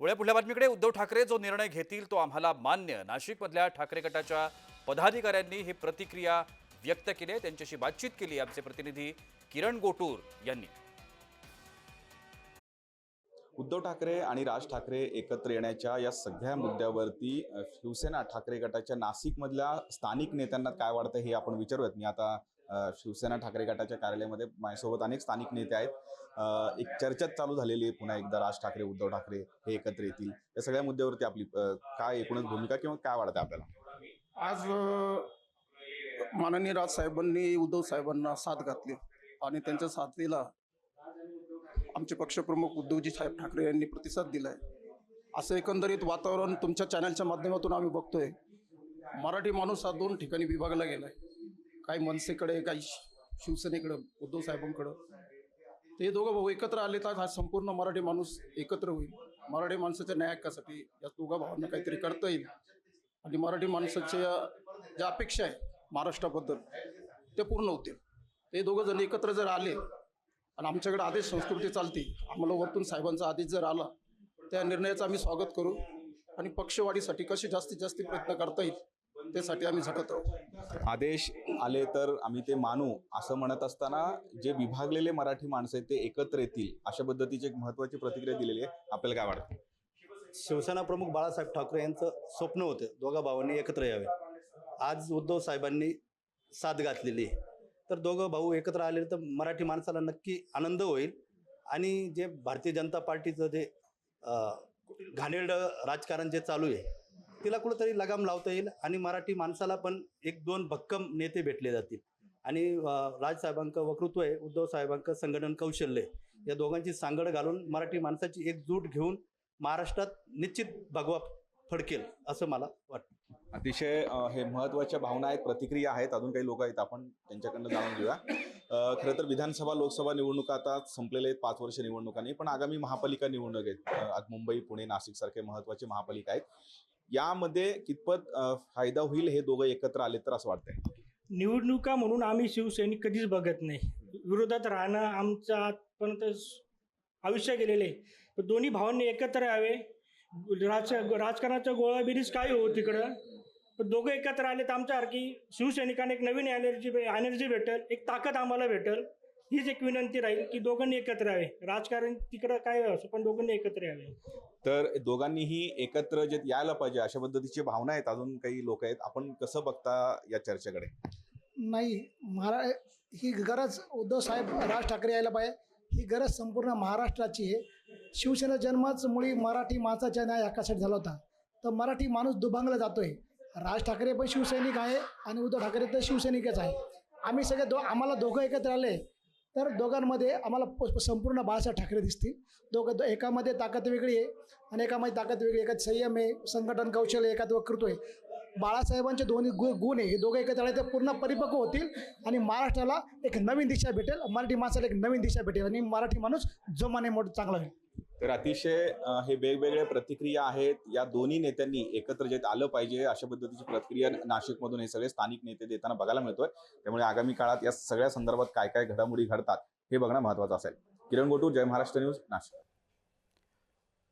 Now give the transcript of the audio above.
पुढे पुढल्या बातमीकडे उद्धव ठाकरे जो निर्णय घेतील तो आम्हाला मान्य. नाशिकमधल्या ठाकरे गटाच्या पदाधिकाऱ्यांनी ही प्रतिक्रिया व्यक्त केली आहे. त्यांच्याशी बातचीत केली आमचे प्रतिनिधी किरण गोटूर यांनी. उद्धव ठाकरे आणि राज ठाकरे एकत्र येण्याच्या या सगळ्या मुद्द्यावरती शिवसेना ठाकरे गटाच्या नाशिकमधल्या स्थानिक नेत्यांना काय वाटतं हे आपण विचारूयात. मी आता शिवसेना ठाकरे गटाच्या कार्यालयामध्ये माझ्यासोबत अनेक स्थानिक नेते आहेत. एक चर्चाच चालू झालेली आहे पुन्हा एकदा राज ठाकरे उद्धव ठाकरे हे एकत्र येतील. या सगळ्या मुद्द्यावरती आपली काय एकूणच भूमिका किंवा काय वाढतं आपल्याला? आज अ, माननीय राजसाहेबांनी उद्धव साहेबांना साथ घातली आणि त्यांच्या साथीला आमचे पक्षप्रमुख उद्धवजी साहेब ठाकरे यांनी प्रतिसाद दिलाय. असं एकंदरीत वातावरण तुमच्या चॅनलच्या माध्यमातून आम्ही बघतोय. मराठी माणूस हा दोन ठिकाणी विभागला गेलाय. काही मनसेकडे काही शि- शिवसेनेकडं उद्धव साहेबांकडं. ते दोघं भाऊ एकत्र आले तर हा संपूर्ण मराठी माणूस एकत्र होईल. मराठी माणसाच्या न्यायकासाठी या दोघा भावांना काहीतरी करता येईल. आणि मराठी माणसाच्या ज्या अपेक्षा आहे महाराष्ट्राबद्दल ते पूर्ण होतील. ते दोघं जण एकत्र जर आले आणि आमच्याकडे आदेश संस्कृती चालते आम्हाला वरतून साहेबांचा आदेश जर आला त्या निर्णयाचं आम्ही स्वागत करू आणि पक्षवाढीसाठी कसे जास्तीत जास्त प्रयत्न करता येईल त्यासाठी आम्ही झटत आहोत. आदेश आले तर आम्ही ते मानू असं म्हणत असताना जे विभागलेले मराठी माणसं आहेत ते एकत्र येतील अशा पद्धतीची एक महत्वाची प्रतिक्रिया दिलेली आहे. आपल्याला काय वाटतं? शिवसेना प्रमुख बाळासाहेब ठाकरे यांचं स्वप्न होतं दोघा भावांनी एकत्र यावे. आज उद्धव साहेबांनी साथ घातलेली आहे. तर दोघं भाऊ एकत्र आले तर मराठी माणसाला नक्की आनंद होईल. आणि जे भारतीय जनता पार्टीचं जे घाणेरडं राजकारण जे चालू आहे तिला कुठंतरी लगाम लावता येईल आणि मराठी माणसाला पण एक दोन भक्कम नेते भेटले जातील. आणि अं, राजसाहेबांचं वक्तृत्व आहे उद्धव साहेबांक संघटन कौशल्य या दोघांची सांगड घालून मराठी माणसाची एकजूट घेऊन महाराष्ट्रात निश्चित भगवा फडकेल असं मला वाटतं. अतिशय हे महत्त्वाच्या भावना आहेत प्रतिक्रिया आहेत. अजून काही लोक आहेत आपण त्यांच्याकडनं जाणून घेऊया. खरं तर विधानसभा लोकसभा निवडणुका आता संपलेले आहेत पाच वर्ष निवडणुकांनी. पण आगामी महापालिका निवडणूक आहेत. आज मुंबई पुणे नाशिक सारखे महत्त्वाचे महापालिका आहेत. यामध्ये कितपत फायदा होईल हे दोघं एकत्र आले तर असं वाटतंय. निवडणुका म्हणून आम्ही शिवसैनिक कधीच बघत नाही. विरोधात राहणं आमचं आजपर्यंत आयुष्य गेलेलं आहे. पण दोन्ही भावांनी एकत्र यावे. राज राजकारणाच्या गोळाबिरीज काय हो तिकडं? पण दोघं एकत्र आले तर आमच्यासारखी शिवसैनिकांना एक नवीन एनर्जी एनर्जी भेटेल एक ताकद आम्हाला भेटेल. हीच एक विनंती राहील की दोघांनी एकत्र यावे. राजकारण तिकडं काय असो पण दोघांनी एकत्र यावे. तर दोघांनीही एकत्र जे यायला पाहिजे अशा पद्धतीची भावना आहेत अजून काही लोक आहेत. आपण कसं बघता या चर्चेकडे? नाही महारा ही गरज उद्धव साहेब राज ठाकरे यायला पाहिजे. ही गरज संपूर्ण महाराष्ट्राची आहे. शिवसेना जन्मच मुळी मराठी माणसाच्या न्याय हक्कासाठी झाला होता. तर मराठी माणूस दुभांगला जातोय. राज ठाकरे पण शिवसैनिक आहे आणि उद्धव ठाकरे तर शिवसैनिकच आहे. आम्ही सगळे दो आम्हाला दोघं एकत्र आले. तर दोघांमध्ये आम्हाला प- संपूर्ण बाळासाहेब ठाकरे दिसतील. दोघं दो- एकामध्ये ताकद वेगळी आहे आणि एकामध्ये ताकद वेगळी एकात संयम आहे संघटन कौशल्य एकात वक्तृत्व आहे. बाळासाहेबांचे दोन्ही गु गुण आहे. हे दोघं एकत्र आले तर पूर्ण परिपक्व होतील आणि महाराष्ट्राला एक नवीन दिशा भेटेल. मराठी माणसाला एक नवीन दिशा भेटेल आणि मराठी माणूस जोमाने मोठं चांगला होईल. तर अतिशय हे वेगवेगळे प्रतिक्रिया आहेत. या दोन्ही नेत्यांनी एकत्र जे आलं पाहिजे अशा पद्धतीची प्रतिक्रिया नाशिकमधून हे सगळे स्थानिक नेते देताना बघायला मिळतोय. त्यामुळे आगामी काळात या सगळ्या संदर्भात काय काय घडामोडी घडतात हे बघणं महत्वाचं असेल. किरण गोटू जय महाराष्ट्र न्यूज नाशिक.